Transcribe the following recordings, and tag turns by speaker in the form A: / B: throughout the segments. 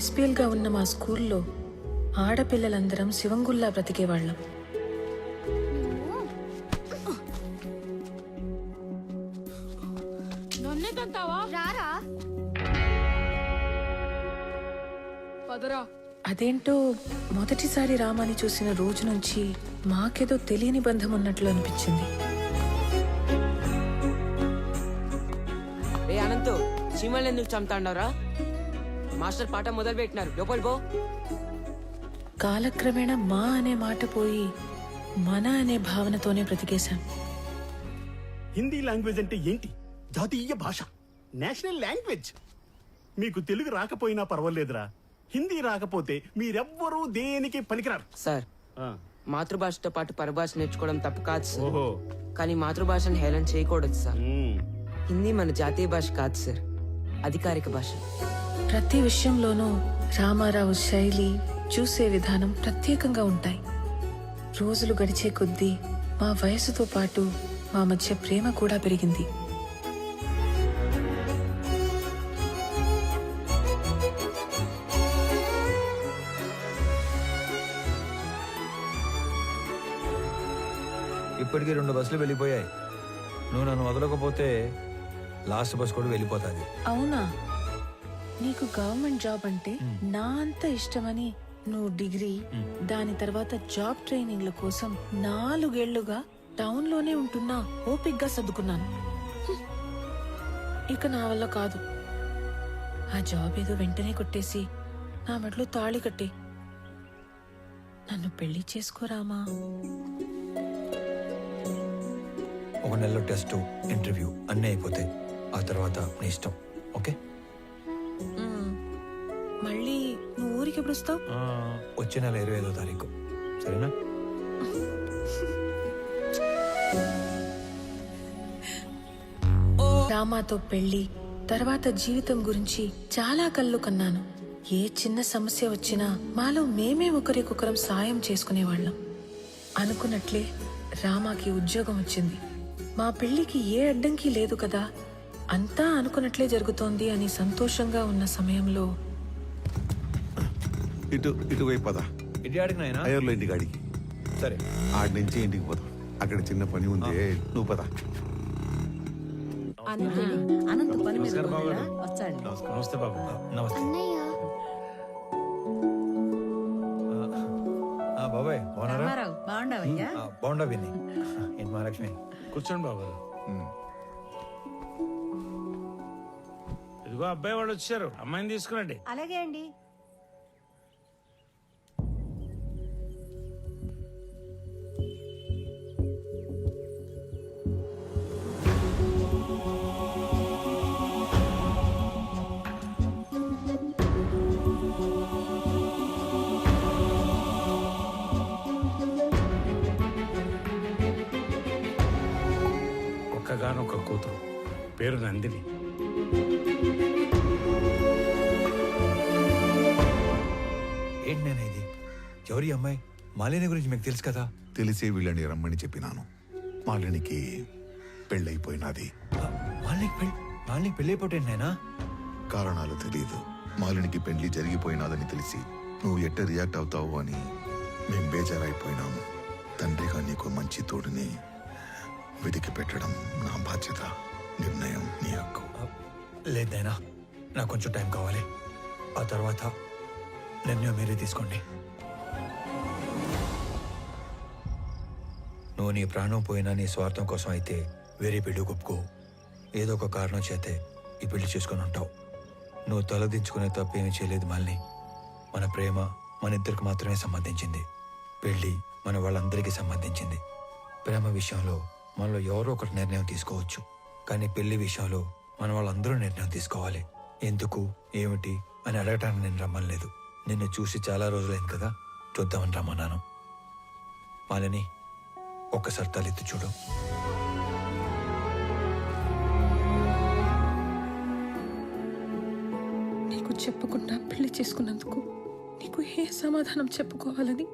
A: ఎస్పీఎల్గా ఉన్న మా స్కూల్లో ఆడపిల్లలందరం శివంగుల్లా బ్రతికేవాళ్ళం. అదేంటో మొదటిసారి రామాని చూసిన రోజు నుంచి మాకేదో తెలియని బంధం ఉన్నట్లు అనిపించింది.
B: అనంతు చీమల్ని ఎందుకు చంపుతాండవరా? మాస్టర్ పాట మొదలు పెట్టినారు లోపలి పో.
A: కాలక్రమేణా మా అనే మాట పోయి మన అనే భావనతోనే బ్రతికేశాం.
C: హిందీ లాంగ్వేజ్ అంటే ఏంటి? జాతీయ భాష. National language. మీకు తెలుగు రాకపోయినా పర్వాలేదురా. హిందీ రాకపోతే మీరెవ్వరూ దేనికి పనికిరారు?
B: సార్
C: ఆ,
B: మాతృభాషతో పాటు పరభాష నేర్చుకోవడం తప్పు కాదు సార్.
C: ఓహో.
B: కానీ మాతృభాషను హేళన చేయకూడదు సార్. హిందీ మన జాతీయ భాష కాదు సార్. అధికారిక భాష.
A: ప్రతి విషయంలోనూ రామారావు శైలి చూసే విధానం ప్రత్యేకంగా ఉంటాయి. రోజులు గడిచే కొద్దీ మా వయసుతో పాటు మా మధ్య ప్రేమ కూడా పెరిగింది.
D: ఇప్పటికీ రెండు బస్సులు వెళ్ళిపోయాయి. నువ్వు నన్ను వదలకపోతే లాస్ట్ బస్ కూడా వెళ్ళిపోతుంది.
A: అవునా? నీకు గవర్నమెంట్ జాబ్ అంటే నా అంత ఇష్టమని నువ్వు డిగ్రీ దాని తర్వాత జాబ్ ట్రైనింగ్ల కోసం నాలుగేళ్ళుగా టౌన్లోనే ఉంటున్నా ఓపిగ్గా సర్దుకున్నాను. ఇక నా వల్ల కాదు. ఆ జాబ్ ఏదో వెంటనే కొట్టేసి నా మెడలో తాళి కట్టి నన్ను పెళ్ళి చేసుకోరామా
D: ఒక నెలలో టెస్ట్ ఇంటర్వ్యూ అన్నీ అయిపోతాయి. ఆ తర్వాత నీ ఇష్టం ఓకే.
A: మళ్ళీ నువ్వు ఊరికి ఎప్పుడు వస్తావు?
D: వచ్చే నెల ఇరవై ఐదో తారీఖు. సరేనా?
A: రామాతో పెళ్ళి తర్వాత జీవితం గురించి చాలా కళ్ళు కన్నాను. ఏ చిన్న సమస్య వచ్చినా మాలో మేమే ఒకరికొకరం సాయం చేసుకునేవాళ్ళం. అనుకున్నట్లే రామాకి ఉద్యోగం వచ్చింది. మా పెళ్ళికి ఏ అడ్డంకి లేదు కదా అంతా అనుకున్నట్లే జరుగుతోంది అని సంతోషంగా ఉన్న సమయంలో
E: ఇటు ఇటువైపు పద.
D: ఇటు ఆడికి నాయనా?
E: అయ్యర్లో ఇంటికి ఆడికి
D: సరే.
E: ఆడి నుంచి ఇంటికి పోదాం. అక్కడ చిన్న పని ఉంది. నువ్వు పద.
F: అనంత పని మీద పోయాడా? వచ్చాడు.
D: నమస్తే బాబు. నమస్తే.
G: అన్నయ్య.
D: ఆ, బాబాయ్ బాగున్నారా?
F: రామారావు బాగుండవయ్యా?
D: ఆ, ఏంటి మహాలక్ష్మి?
H: కూర్చోండి బాబు. ఇదిగో అబ్బాయి వాళ్ళు వచ్చారు. అమ్మాయిని తీసుకురండి.
F: అలాగే అండి.
H: ఒక్కగానొక్క కూతురు. పేరు నందిని.
D: ఏంటి నేను ఇది? ఎవరి అమ్మాయి? మాలిని గురించి మీకు తెలుసు కదా?
E: తెలిసే వీళ్ళని రమ్మని చెప్పినాను. మాలినికి పెళ్ళైపోయినది.
D: ఆ, మాలినికి పెళ్ళి మాలినికి నాయనా?
E: కారణాలు తెలియదు మాలినికి పెళ్ళి జరిగిపోయినాదని తెలిసి నువ్వు ఎట్ట రియాక్ట్ అవుతావు అని మేం బేజారైపోయినాము. తండ్రిగా నీకు మంచి తోడుని వెతికి పెట్టడం నా బాధ్యత నిర్ణయం నీ హక్కు.
D: లేదు నాకు కొంచెం టైం కావాలి. ఆ తర్వాత నిర్ణయం మీరే తీసుకోండి. నువ్వు నీ ప్రాణం పోయినా నీ స్వార్థం కోసం అయితే వేరే పెళ్ళి ఒప్పుకో. ఏదో ఒక కారణం చేతే ఈ పెళ్ళి చేసుకుని ఉంటావు. నువ్వు తలదించుకునే తప్పేమీ చేయలేదు మళ్ళీ మన ప్రేమ మన ఇద్దరికి మాత్రమే సంబంధించింది. పెళ్ళి మన వాళ్ళందరికీ సంబంధించింది. ప్రేమ విషయంలో మనలో ఎవరో ఒకటి నిర్ణయం తీసుకోవచ్చు. కానీ పెళ్ళి విషయంలో మన వాళ్ళందరూ నిర్ణయం తీసుకోవాలి. ఎందుకు? ఏమిటి? అని అడగటానికి నేను రమ్మలేదు నిన్ను చూసి చాలా రోజులైంది కదా. చూద్దామని రమ్మన్నాను. మాలిని ఒక్కసారి తలెత్తి చూడు.
A: నీకు చెప్పకుండా పెళ్ళి చేసుకున్నందుకు నీకు ఏ సమాధానం చెప్పుకోవాలని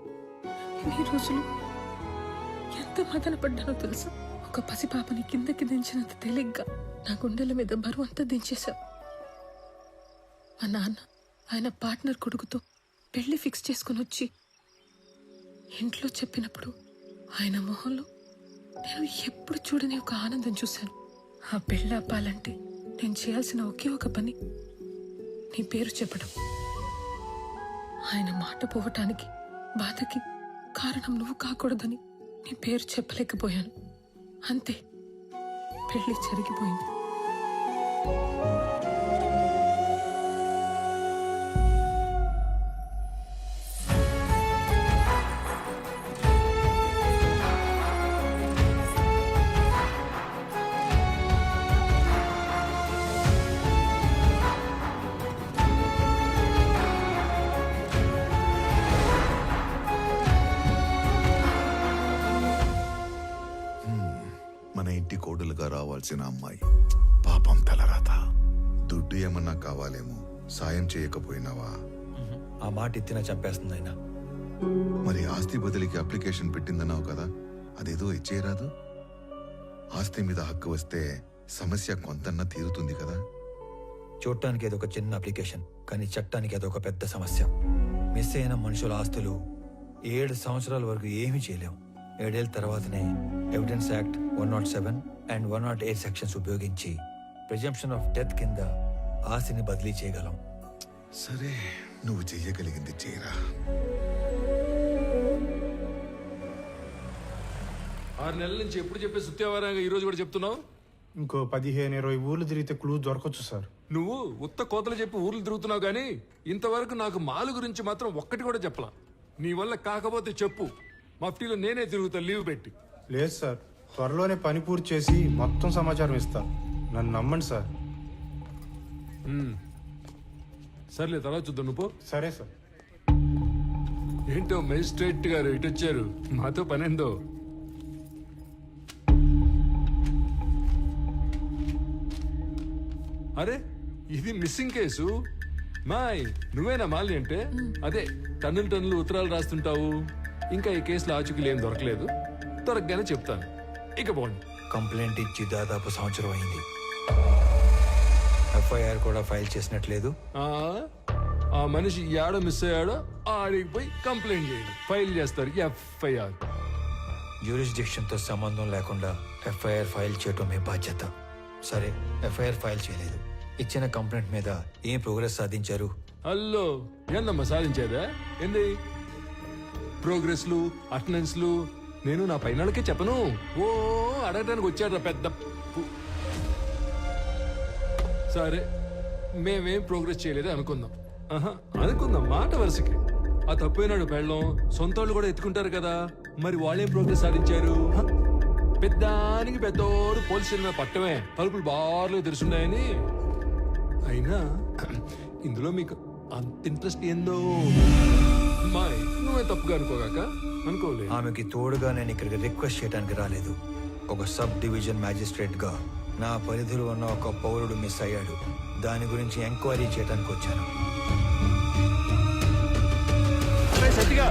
A: ఎన్ని రోజులు ఎంత మదన పడ్డానో తెలుసా? ఒక పసిపాపని కిందకి దించినంత తేలిగ్గా నా గుండెల మీద బరువు అంతా దించేశావు. మా నాన్న ఆయన పార్ట్నర్ కొడుకుతో పెళ్ళి ఫిక్స్ చేసుకుని వచ్చి ఇంట్లో చెప్పినప్పుడు ఆయన మొహంలో నేను ఎప్పుడు చూడని ఒక ఆనందం చూశాను. ఆ పెళ్ళి అప్పాలంటే నేను చేయాల్సిన ఒకే ఒక పని నీ పేరు చెప్పడం. ఆయన మాట పోవటానికి బాధకి కారణం నువ్వు కాకూడదని నీ పేరు చెప్పలేకపోయాను. అంతే పెళ్ళి జరిగిపోయింది.
E: Thank you. ఇంటి కోడలుగా రావాల్సిన అమ్మాయి. పాపం తలరాత. దుడ్డు ఏమన్నా కావాలేమో సాయం చేయకపోయినావా?
D: ఆ మాట ఎత్తినా చంపేస్తుంది ఆయన.
E: మరి ఆస్తి బదిలీకి అప్లికేషన్ పెట్టిందన్నావు కదా అదేదో ఇచ్చేయరాదు? ఆస్తి మీద హక్కు వస్తే సమస్య కొంతన్నా తీరుతుంది కదా?
D: చూడటానికి అదొక చిన్న అప్లికేషన్ కానీ చట్టానికి అదొక పెద్ద సమస్య. మిస్ అయిన మనుషుల ఆస్తులు ఏడు సంవత్సరాల వరకు ఏమీ చేయలేం ఏడేళ్ళ తర్వాతనే evidence act one not seven and one not eight sections ఉపయోగించి ప్రిజంప్షన్ ఆఫ్ డెత్ కింద ఆస్తిని బదిలీ చేయగలం.
E: సరే నువ్వు చెయ్యగలిగింది చేయరా.
G: ఆరు నెలల నుంచి ఎప్పుడు చెప్పే సుత్యావారంగా ఈ రోజు కూడా చెప్తున్నావు?
H: ఇంకో పదిహేను ఇరవై ఊర్లు తిరిగితే క్లూ దొరకచ్చు సార్.
G: నువ్వు ఉత్త కోతలు చెప్పి ఊర్లు తిరుగుతున్నావు కానీ ఇంతవరకు నాకు మాలు గురించి మాత్రం ఒక్కటి కూడా చెప్పలా. నీ వల్ల కాకపోతే చెప్పు. మఫ్టీలో నేనే తిరుగుతా లీవ్ పెట్టి.
H: లేదు సార్. త్వరలోనే పని పూర్తి చేసి మొత్తం సమాచారం ఇస్తా. నన్ను నమ్మండి సార్.
G: సర్లే తర్వాత చూద్దాం. నువ్వు పో.
H: సరే సార్.
G: ఏంటో మెజిస్ట్రేట్ గారు ఇటు వచ్చారు. మాతో పనేందో? అరే ఇది మిస్సింగ్ కేసు మాయ్ నువ్వేనా మాలి అంటే? అదే టన్నులు టన్నులు ఉత్తరాలు రాస్తుంటావు. ఇంకా ఈ కేసులో ఆచూకీలు ఏం దొరకలేదు. దొరకగానే చెప్తాను. ఇక పోండి.
D: కంప్లైంట్ ఇచ్చి దాదాపు సంవత్సరం అయింది. ఎఫ్ఐఆర్ కూడా ఫైల్ చేసినట్లేదు.
G: ఆ మనిషి ఏడో మిస్ అయ్యాడో ఆడికి పోయి కంప్లైంట్ చేయండి. ఫైల్ చేస్తారు ఎఫ్ఐఆర్.
D: తో సంబంధం లేకుండా ఎఫ్ఐఆర్ ఫైల్ చేయటం మీ బాధ్యత. సరే ఎఫ్ఐఆర్ ఫైల్ చేయలేదు. ఇచ్చిన కంప్లైంట్ మీద ఏం ప్రోగ్రెస్ సాధించారు?
G: హలో ఏందమ్మా సాధించేదా? ఏంది? ప్రోగ్రెస్లు అటెండెన్స్లు నేను నా పైనకే చెప్పను. ఓ అడగడానికి వచ్చాడు పెద్ద పు- సరే మేమేం ప్రోగ్రెస్ చేయలేదు అనుకుందాం. ఆహా, అనుకుందాం మాట వరుసకి. ఆ తప్పైనాడు పెళ్ళం సొంత వాళ్ళు కూడా ఎత్తుకుంటారు కదా. మరి వాళ్ళేం ప్రోగ్రెస్ సాధించారు? హ? పెద్దానికి పెద్దోడు పోలీస్ స్టేషన్ మీద పట్టమే. తలుపులు బార్లు తెరుచున్నాయని అయినా ఇందులో మీకు అంత ఇంట్రెస్ట్ ఏందో? మాయ్ నువ్వే తప్పుగా అనుకోగాక అనుకోలే.
D: ఆమెకి తోడుగా నేను ఇక్కడికి రిక్వెస్ట్ చేయడానికి రాలేదు. ఒక సబ్ డివిజన్ మ్యాజిస్ట్రేట్గా నా పరిధిలో ఉన్న ఒక పౌరుడు మిస్ అయ్యాడు. దాని గురించి ఎంక్వైరీ చేయడానికి వచ్చాను.
C: సత్తిగా